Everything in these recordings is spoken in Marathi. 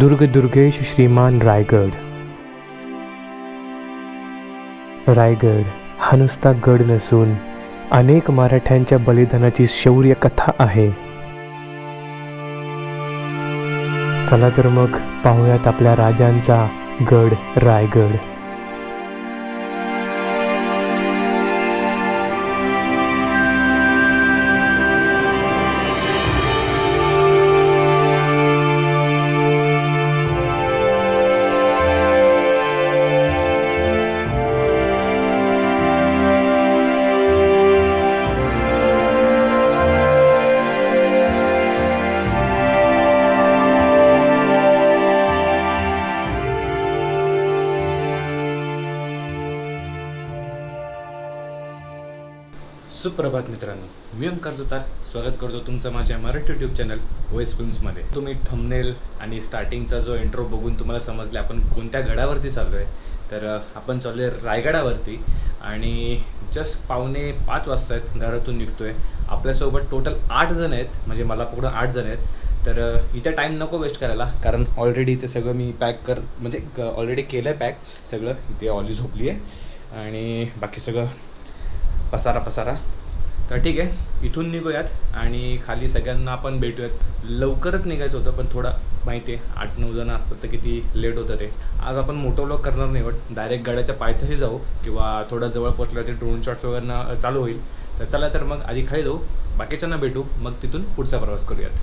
दुर्ग दुर्गेश श्रीमान रायगड. रायगड हा नुसता गड नसून अनेक मराठ्यांच्या बलिदानाची शौर्य कथा आहे. चला तर मग पाहूयात आपल्या राजांचा गड रायगड. सुप्रभात मित्रांनो. मी ओंकार सुतार स्वागत करतो तुमचं माझ्या मराठी यूट्यूब चॅनल वॉइस फिल्म्समध्ये तुम्ही थंबनेल आणि स्टार्टिंगचा जो इंट्रो बघून तुम्हाला समजले आपण कोणत्या गडावरती चाललो आहे तर आपण चाललो आहे रायगडावरती आणि जस्ट पावणे पाच वाजता आहेत घरातून निघतो आहे आपल्यासोबत टोटल आठ जण आहेत म्हणजे मला पकडून आठ जण आहेत. तर इथे टाईम नको वेस्ट करायला कारण ऑलरेडी इथे सगळं मी पॅक कर म्हणजे ऑलरेडी केलं आहे पॅक सगळं इथे ऑली झोपली आहे आणि बाकी सगळं पसारा पसारा तर ठीक आहे इथून निघूयात आणि खाली सगळ्यांना आपण भेटूयात. लवकरच निघायचं होतं पण थोडा माहिती आहे आठ नऊ जण असतात तर किती लेट होतं ते. आज आपण मोठं व्लॉग करणार नाही वाट डायरेक्ट गाड्याच्या पायथ्याशी जाऊ किंवा थोडा जवळ पोचल्यावरती ड्रोन शॉट्स वगैरे चालू होईल. तर चला तर मग आधी खाली जाऊ बाकीच्यांना भेटू मग तिथून पुढचा प्रवास करूयात.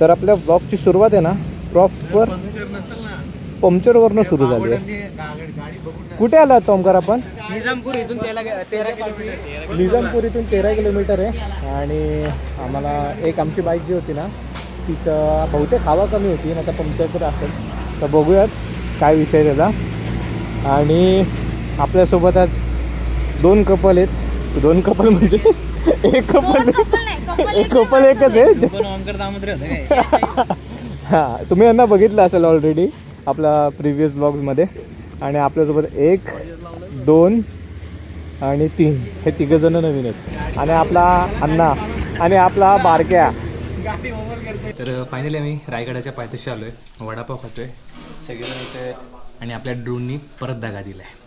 तर आपल्या ब्लॉगची सुरुवात आहे ना प्रॉपर पंक्चरवरनं सुरू झाली कुठे आला ओमकार आपण? निजामपूर इथून तेरा किलोमीटर. निजामपूर इथून तेरा किलोमीटर आहे. आणि आम्हाला एक आमची बाईक जी होती ना तिचं बहुतेक हवा कमी होती ना तर पंक्चर तर असेल. तर बघूयात काय विषय त्याचा. आणि आपल्यासोबत आज दोन कपल आहेत. दोन कपल म्हणजे एक कपल एक कपल एकच आहे. हां तुम्ही यांना बघितलं असेल ऑलरेडी आपल्या प्रिव्हियस ब्लॉग्समध्ये आणि आपल्यासोबत एक दोन आणि तीन. हे तिघंजणं नवीन आहेत. आणि आपला अण्णा आणि आपला बारक्या. तर फायनली आम्ही रायगडाच्या पायथ्याशी आलो आहे वडापाव खातोय. सगळेजण इथे आहेत आणि आपल्या ड्रोननी परत दागा दिला आहे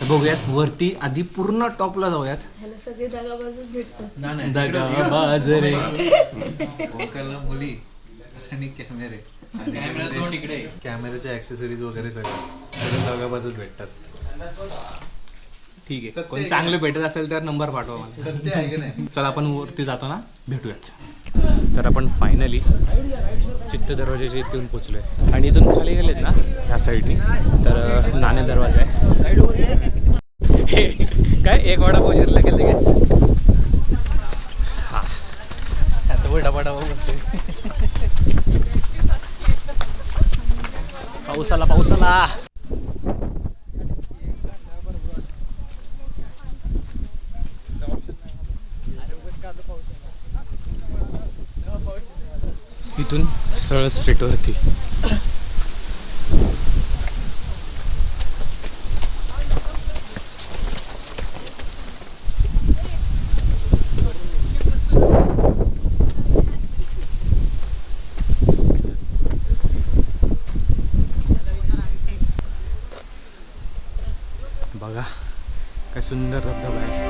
तर बघूयात वरती आधी पूर्ण टॉपला जाऊयात. ह्याला सगळे जागाबाजूच भेटतात. दगा बाज रे. मुली आणि कॅमेरे. कॅमेऱ्याचे ऍक्सेसरीज वगैरे सगळं. सगळं जागाबाजूच भेटतात. ठीक आहे. कोण चांगलं भेटत असेल तर नंबर पाठवा मला. सत्य आहे की नाही? चला आपण वरती जातो ना. भेटूयात. तर आपण फायनली चित्त दरवाजाच्या इथून पोचलोय. आणि इथून खाली गेलेत ना ह्या साईडनी तर नाणे दरवाजा आहे हे, काय? एक वडापाव जिरला की लगेच. हा. आता वडापाव बोलतोय पाऊस आला पाऊस आला इथून सरळ स्ट्रीटवरती बघा काय सुंदर धबधबा आहे.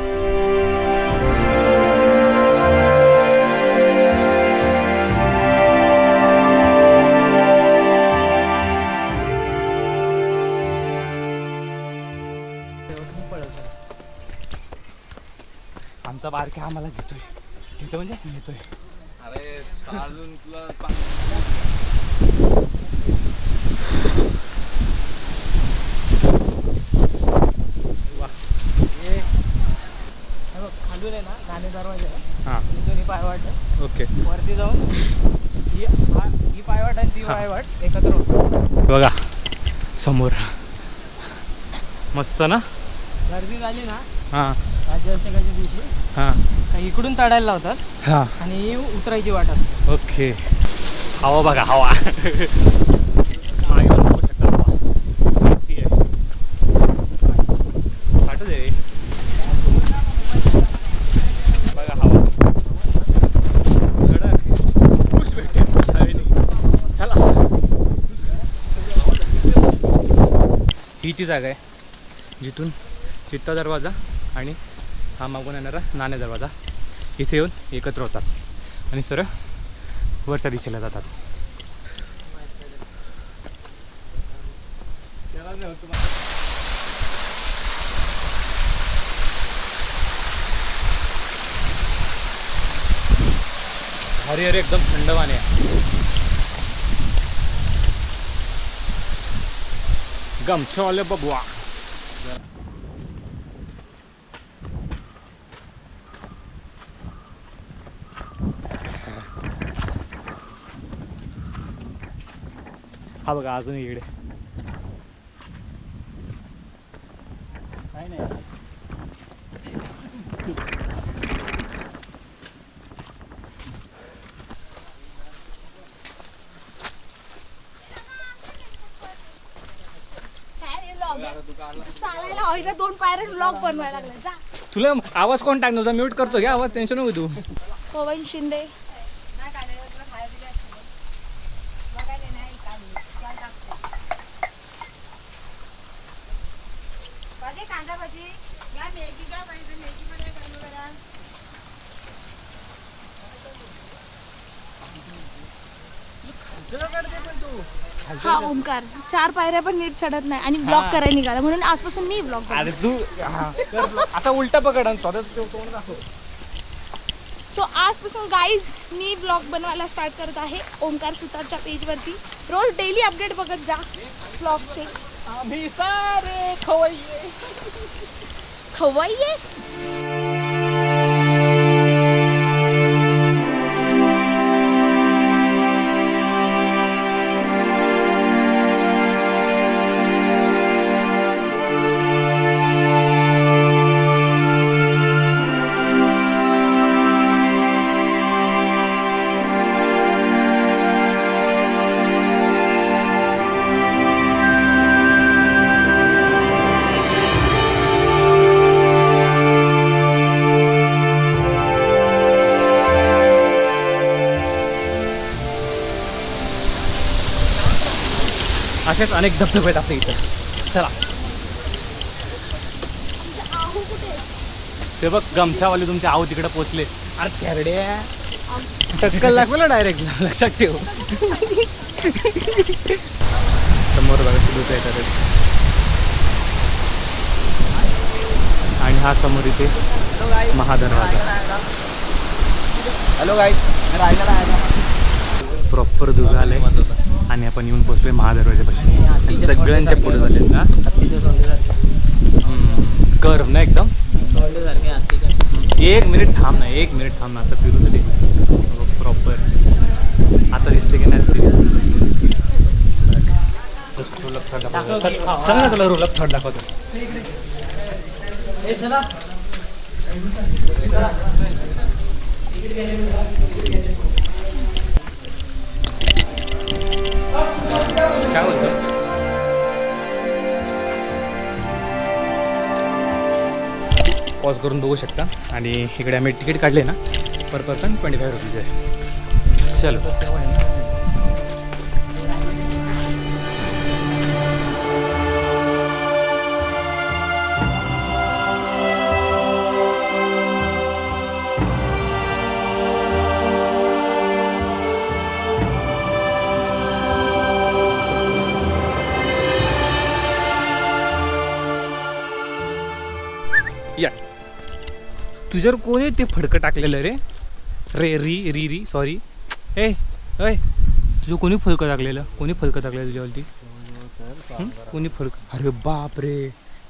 आमचा बारक्या आम्हाला घेतोय घेतो म्हणजे? घेतोय अरे चालून तुला खालून आहे ना नाणे दरवाजा आहे. हां. दोन्ही पायवाट आहे. ओके. वरती जाऊन ही हा- ही पायवाट आणि ती पायवाट एकत्र होतात बघा समोर. मस्त ना? गर्दी झाली ना हां. राज्याभिषेकाच्या दिवशी. हां. इकडून चढायला लावतात हां. आणि ही उतरायची वाट असते. ओके. हवा बघा हवा मागे पण बघू शकता हवा. किती आहे. फाटू दे. बघा हवा कडक. पुश भेटते पुश हवेने चला किती ती जागा आहे? जिथून चित्ता दरवाजा आणि हा मागून येणारा नाणे दरवाजा इथे येऊन एकत्र होतात आणि सरळ वरच्या दिशेला जातात. हरे हरे एकदम थंड पाणी आहे. गमछवाले बबुआ हा बघा अजून इकडे काय नाही चालायला दोन पायऱ्या ब्लॉग बनवायला लागला. जा. तुला आवाज कोण टाकणार? तुझा म्यूट करतो. घ्या आवाज. टेन्शन नको तू. पवन शिंदे. कांदा भाजी. या मॅगी का पाहिजे मॅगी मध्ये गरम गरम हा ओमकार चार पायऱ्या पण नीट चढत नाही आणि ब्लॉग करायला निघाला. म्हणून आजपासून मी ब्लॉग अरे तू हा, कर block. असा उलटा पकड आणि स्वतः तोंड दाखव. सो आजपासून गाईज मी ब्लॉग बनवायला स्टार्ट करत आहे ओमकार सुतारच्या पेजवरती रोज डेली अपडेट बघत जा ब्लॉगचे आम्ही सारे खवय्ये. खवय्ये? असेच अनेक धबधबे आहेत आपल्या इथं. चला. ते बघ गमछावाले तुमच्या आहो तिकडे पोचले. अरे खेरड्या टक्कल लागलं डायरेक्ट लक्षात ठेव. समोर बघा येतात आणि हा समोर इथे महादरवाजा. हॅलो गाईस प्रॉपर दुर्ग आले आणि आपण येऊन पोहोचलोय महादरवाजापाशी सगळ्यांच्या पुढे झाले ना कर्व ना एकदम? एक मिनिट थांब ना एक मिनिट थांब ना असं फिरू दे प्रॉपर आता दिसते की नाही रोलअप थर्ड चल चल ना रोलअप थर्ड दाखवतो काय होतं पॉज करून बघू शकता. आणि इकडे आम्ही तिकीट काढले ना per person twenty five rupees आहे. चलो. तुझ्यावर कोणी ते फडकं टाकलेलं रे? रे री री री सॉरी ए अय तुझं कोणी फडकं टाकलेलं? कोणी फडकं टाकलेलं तुझ्यावरती? कोणी फडकं? अरे बाप रे.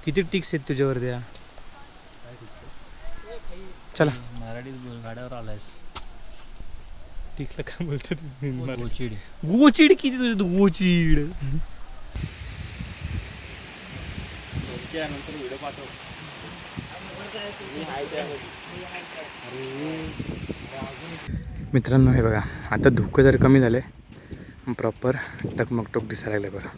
किती टिक्स आहेत तुझ्यावर त्या? चला. मराठीत बोल गाड्यावर आलायस टिक्सला काय बोलतो? गोचिड. गोचिड किती तुझं? गोचिड. मित्रांनो हे बघा आता धुकं जर कमी झाले प्रॉपर टकमकटोक दिसायला लागले बघा.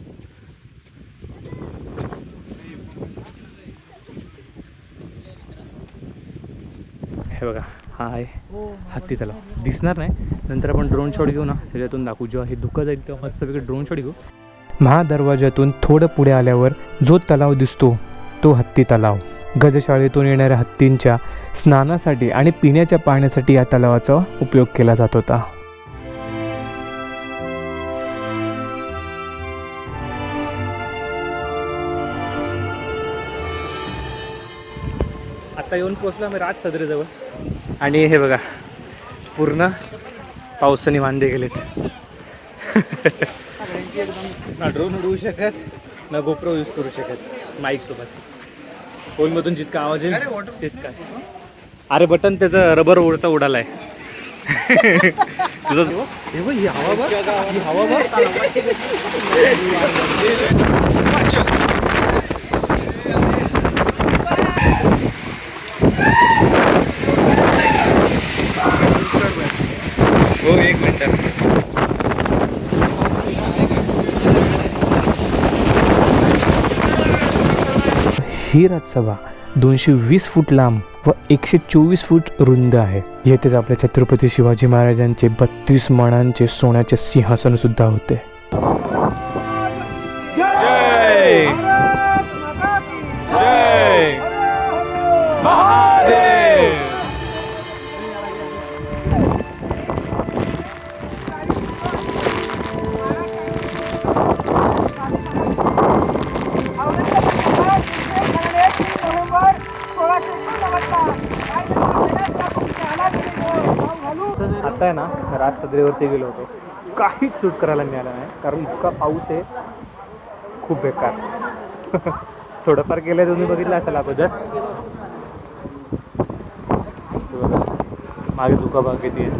हे बघा हा आहे हत्ती तलाव. दिसणार नाही नंतर आपण ड्रोन शॉट घेऊ ना त्याच्यातून दाखवू. जेव्हा हे धुकं जाईल तेव्हा मस्त वेगळे ड्रोन शॉट घेऊ. महादरवाज्यातून थोडं पुढे आल्यावर जो तलाव दिसतो तो हत्ती तलाव. गजशाळेतून येणाऱ्या हत्तींच्या स्नानासाठी आणि पिण्याच्या पाण्यासाठी या तलावाचा उपयोग केला जात होता. आता येऊन पोचलो आम्ही राज सदरेजवळ आणि हे बघा पूर्ण पावसाने वांदे गेलेत ना ड्रोन उडवू शकत ना गोप्रो यूज करू शकत माईक सोबत. फोनमधून जितका आवाज येईल तितकाच. अरे बटन त्याचं रबर ओढचा उडालाय तुझं ही हवा हवा ही राजसभा दोनशे वीस फूट लांब व एकशे चोवीस फूट रुंद आहे. येथेच आपल्या छत्रपती शिवाजी महाराजांचे बत्तीस मणांचे सोन्याचे सिंहासन सुद्धा होते. राज सदरेवरती गेलो होतो. काहीच शूट करायला मिळालं नाही. कारण इतका पाऊस आहे खूप बेकार. थोडंफार केलं तुम्ही बघितलं असेल अगोदर. हे मागे दुखाभाग किती आहे.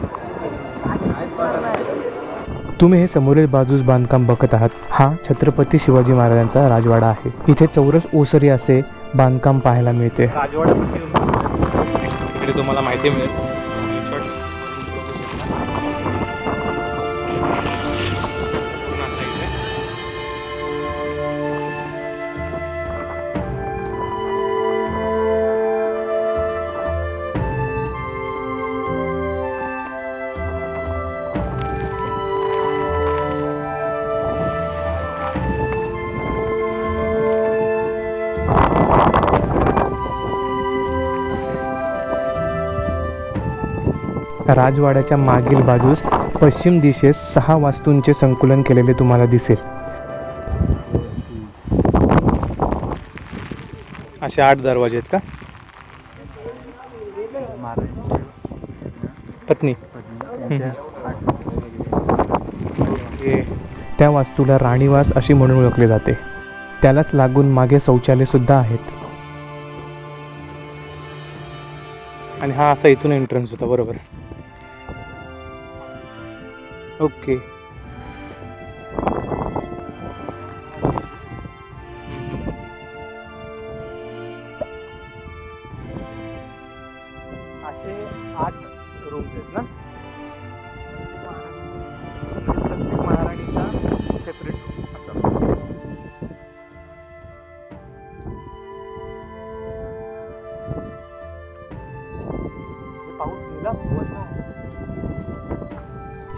तुम्ही हे समोरील बाजूस बांधकाम बघत आहात. हा छत्रपती शिवाजी महाराजांचा राजवाडा आहे. इथे चौरस ओसरी असे बांधकाम पाहायला मिळते. इकडे तुम्हाला माहिती मिळेल. राजवाड्याच्या मागील बाजूस पश्चिम दिशेस सहा वास्तूंचे संकुलन केलेले तुम्हाला दिसेल. असे आठ दरवाजे आहेत का? पत्नी. त्या वास्तूला राणीवास अशी म्हणून ओळखले जाते. त्यालाच लागून मागे शौचालय सुद्धा आहेत. आणि हा असा इथून एंट्रन्स होता बरोबर. ओके.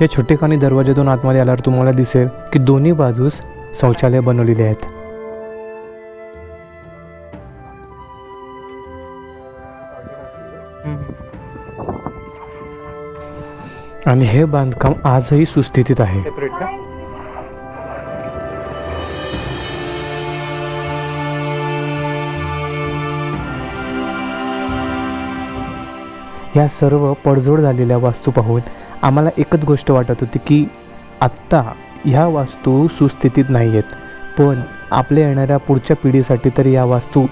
या छोटेखानी दरवाज्यातून आतमध्ये आल्यावर तुम्हाला दिसेल की दोन्ही बाजूस शौचालय बनवलेले आहेत. आणि हे बांधकाम आजही सुस्थितीत आहे. सेपरेट का या सर्व पडझड झालेल्या वास्तू पाहून आम्हाला एकच गोष्ट वाटत होती की आत्ता ह्या वास्तू सुस्थितीत नाही आहेत पण आपल्या येणाऱ्या पुढच्या पिढीसाठी तर या वास्तू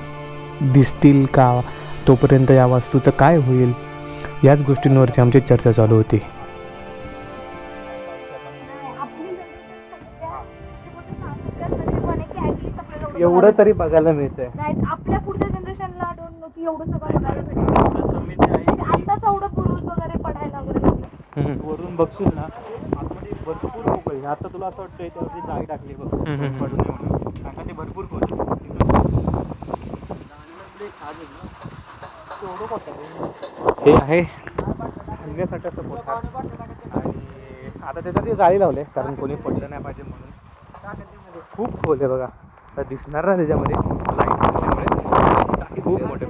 दिसतील का? तोपर्यंत या वास्तूचं काय होईल? याच गोष्टींवरची आमची चर्चा चालू होती. एवढं तरी बघायला मिळतंय. आपल्या पुढच्या जनरेशनला डोंट नो की एवढं सगळं आत्ताच एवढं बुरुज वगैरे पडायला वगैरे लागलं. वरून बघशील ना आतमध्ये भरपूर मोकळी आहे. आता तुला असं वाटतंय त्यावरती जाळी टाकली बघ. हम्म, हम्म. पडू नये म्हणून. आता ते भरपूर खोल. हे आहे. फिरण्यासाठी असं मोठा आणि आता त्याच्यात ते जाळी लावले कारण कोणी पडलं नाही पाहिजे म्हणून. खूप खोल आहे बघा. आता दिसणार ना त्याच्यामध्ये. लाइट असल्यामुळे खूप मोठे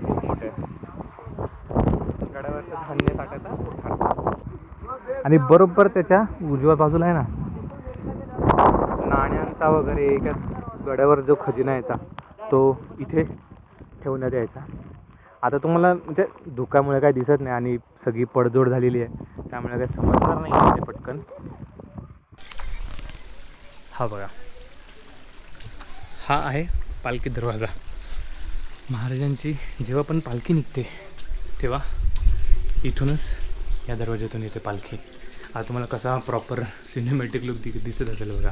आणि बरोबर त्याच्या उजव्या बाजूला आहे ना. नाण्यांचा वगैरे एका गड्यावर जो खजिना यायचा तो इथे ठेवण्यात यायचा. आता तुम्हाला म्हणजे धुकामुळे काय दिसत नाही आणि सगळी पडझोड झालेली आहे. त्यामुळे काही समजणार नाही पटकन. हा बघा. हा आहे पालखी दरवाजा. महाराजांची जेव्हा पण पालखी निघते तेव्हा इथूनच या दरवाज्यातून येते पालखी. आता तुम्हाला कसा प्रॉपर सिनेमॅटिक लुक दि दिसत असेल बघा.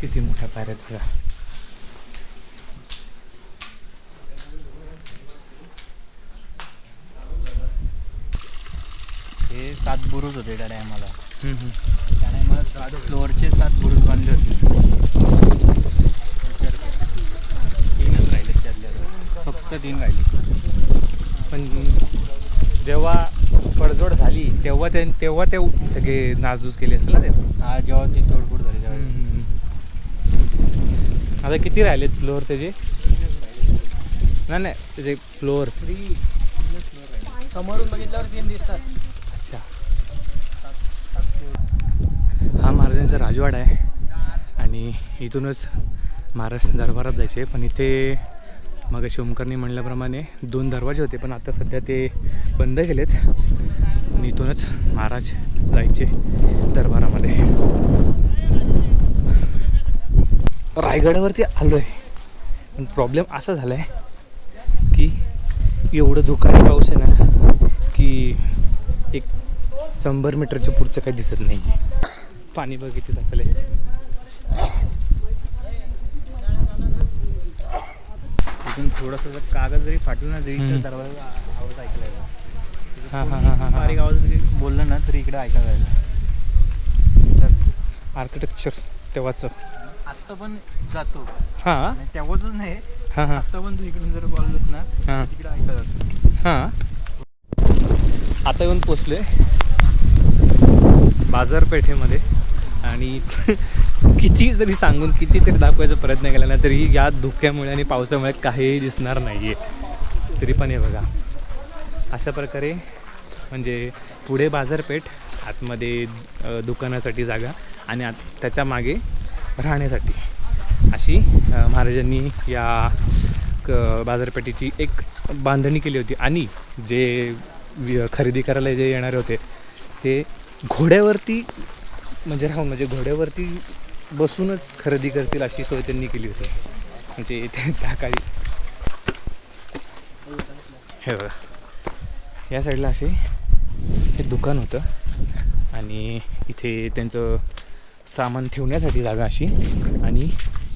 किती मोठ्या पायऱ्या आहेत बघा. हे सात बुरुज होते त्या टायमाला. त्या टायमाला सात फ्लोअरचे सात बुरुज बांधले होते. तीन राहिले. पण जेव्हा पडझोड झाली तेव्हा ते तेव्हा ते सगळे नासधूस केले असेल ना ते? हा जेव्हा ती तोडफोड झाली तेव्हा. आता किती राहिलेत फ्लोअर त्याचे नाही नाही त्याचे फ्लोअर्स समोरून बघितल्यावर तीन दिसतात. अच्छा. हा महाराजांचा राजवाडा आहे. आणि इथूनच महाराज दरबारात जायचे पण इथे मग शिवमकरनी म्हणल्याप्रमाणे दोन दरवाजे होते पण आता सध्या ते बंद केलेत. आणि इथूनच महाराज जायचे दरबारामध्ये. रायगडावरती आलो आहे पण प्रॉब्लेम असा झाला आहे की एवढं धुकाने पाऊस आहे ना की एक शंभर मीटरच्या पुढचं काही दिसत नाही आहे पाणी बघ किती आहे तिथून थोडंसं जर कागद जरी फाटलं ना तरी. इथं दरवाजा आवाज ऐकला. हां हां हां हां बारीक आवाज जरी बोललं ना तरी इकडे ऐकायला जायचं आर्किटेक्चर तेव्हाचं. आत्ता पण जातो. हां? तेव्हाच नाही. आत्ता पण तू इकडून जर बोललंस ना हां. तिकडे ऐकायला जातो हां. आता येऊन पोचलो बाजारपेठेमध्ये. आणि किती जरी सांगून किती तरी दाखवायचा प्रयत्न केला ना तरी या धुक्यामुळे आणि पावसामुळे काहीही दिसणार नाही आहे तरी पण हे बघा. अशा प्रकारे म्हणजे पुढे बाजारपेठ आतमध्ये दुकानासाठी जागा आणि आत त्याच्यामागे राहण्यासाठी. अशी महाराजांनी या क बाजारपेठेची एक बांधणी केली होती आणि जे खरेदी करायला जे येणारे होते ते घोड्यावरती म्हणजे राहून म्हणजे घोड्यावरती बसूनच खरेदी करतील अशी सोय त्यांनी केली होती. म्हणजे ते त्या काळी. हे बघा. या साईडला असे हे दुकान होतं. आणि इथे त्यांचं सामान ठेवण्यासाठी जागा अशी. आणि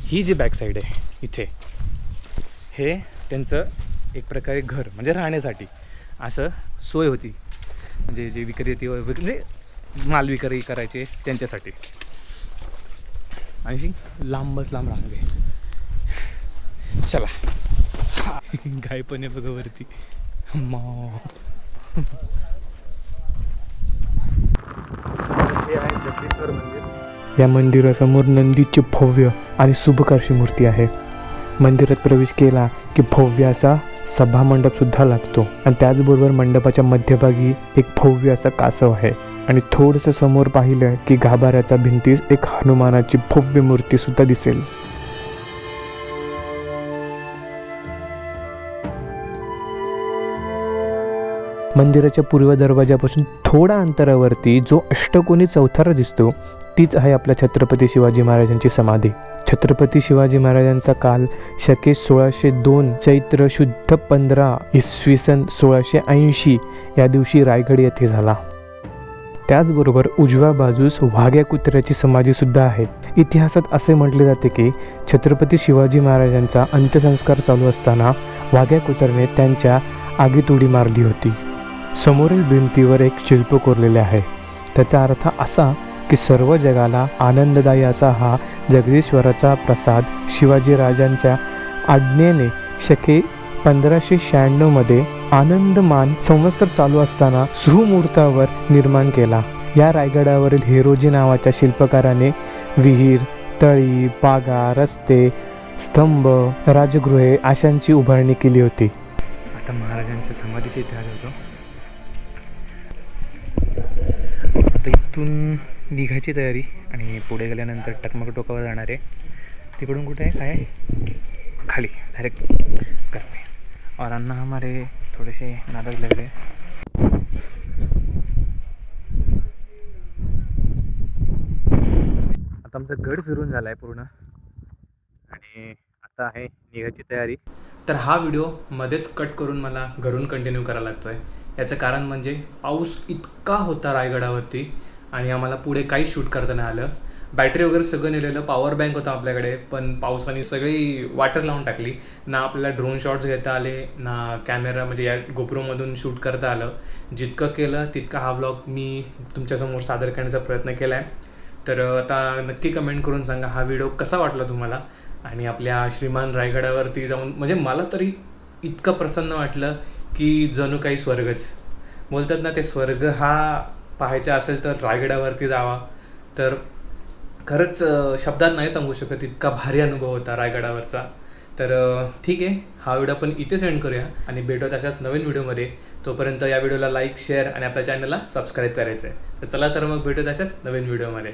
ही जी बॅक साईड आहे इथे. हे त्यांचं एक प्रकारे घर म्हणजे राहण्यासाठी. असं सोय होती. म्हणजे जे विक्रेते व- म्हणजे माल विक्री करायचे त्यांच्यासाठी. आणि लांबच लांब रांग आहे. चला. गाय पण आहे बघा वरती. या मंदिरासमोर नंदीची भव्य आणि शुभकार्शी मूर्ती आहे. मंदिरात प्रवेश केला की भव्य असा सभामंडप सुद्धा लागतो. आणि त्याचबरोबर मंडपाच्या मध्यभागी एक भव्य असा कासव आहे. आणि थोडंसं समोर पाहिलं की गाभाऱ्याच्या भिंतीस एक हनुमानाची भव्य मूर्ती सुद्धा दिसेल. मंदिराच्या पूर्व दरवाजापासून थोड्या अंतरावरती जो अष्टकोनी चौथारा दिसतो तीच आहे आपल्या छत्रपती शिवाजी महाराजांची समाधी. छत्रपती शिवाजी महाराजांचा काल शके सोळाशे दोन चैत्र शुद्ध पंधरा इसवी सन सोळाशे ऐंशी या दिवशी रायगड येथे झाला. त्याचबरोबर उजव्या बाजूस वाघ्या कुत्र्याची समाधीसुद्धा आहे. इतिहासात असे म्हटले जाते की छत्रपती शिवाजी महाराजांचा अंत्यसंस्कार चालू असताना वाघ्या कुत्र्याने त्यांच्या आगीत उडी मारली होती. समोरील भिंतीवर एक शिल्प कोरलेले आहे. त्याचा अर्थ असा की सर्व जगाला आनंददायी असा हा जगदीश्वराचा प्रसाद शिवाजी राजांच्या आज्ञेने शके पंधराशे शहाण्णवमध्ये आनंदमान संवत्सर चालू असताना सुमुहूर्तावर निर्माण केला. या रायगडावरील हिरोजी नावाच्या शिल्पकाराने विहीर तळी बागा रस्ते स्तंभ राजगृहे अशांची उभारणी केली होती. आता महाराजांच्या समाधीचे इथे आलो होतो. आता इथून निघायची तयारी आणि पुढे गेल्यानंतर टकमक टोकावर जाणार. आहे तिकडून कुठे आहे? काय आहे? खाली. डायरेक्ट घर और अन्ना हमारे थोड़े से नाराज लग रहे हैं। आता आमचा गड फिरून झाला आहे पूर्ण. आणि आता आहे निघायची तयारी. तर हा व्हिडिओ मध्येच कट करून मला घरून कंटिन्यू करायला लागतो आहे याचं कारण म्हणजे पाऊस इतका होता रायगडावरती आणि आम्हाला पुढे काही शूट करता नाही आलं. बॅटरी वगैरे सगळं नेलेलं पॉवर बँक होता आपल्याकडे पण पावसाने सगळी वाटच लावून टाकली. ना आपल्याला ड्रोन शॉट्स घेता आले ना कॅमेरा म्हणजे या गोप्रोमधून शूट करता आलं. जितकं केलं तितका हा व्लॉग मी तुमच्यासमोर सादर करण्याचा प्रयत्न केला आहे तर आता नक्की कमेंट करून सांगा हा व्हिडिओ कसा वाटला तुम्हाला? आणि आपल्या श्रीमान रायगडावरती जाऊन म्हणजे मला तरी इतकं प्रसन्न वाटलं की जणू काही स्वर्गच. बोलतात ना ते स्वर्ग हा पाहायचा असेल तर रायगडावरती जावा. तर खरंच शब्दात नाही सांगू शकत इतका भारी अनुभव होता रायगडावरचा. तर ठीक आहे हा व्हिडिओ आपण इथे सेंड करूया आणि भेटूयात अशाच नवीन व्हिडिओमध्ये. तोपर्यंत या व्हिडिओला लाईक शेअर आणि आपल्या चॅनलला सबस्क्राईब करायचं आहे तर चला तर मग भेटूयात अशाच नवीन व्हिडिओमध्ये.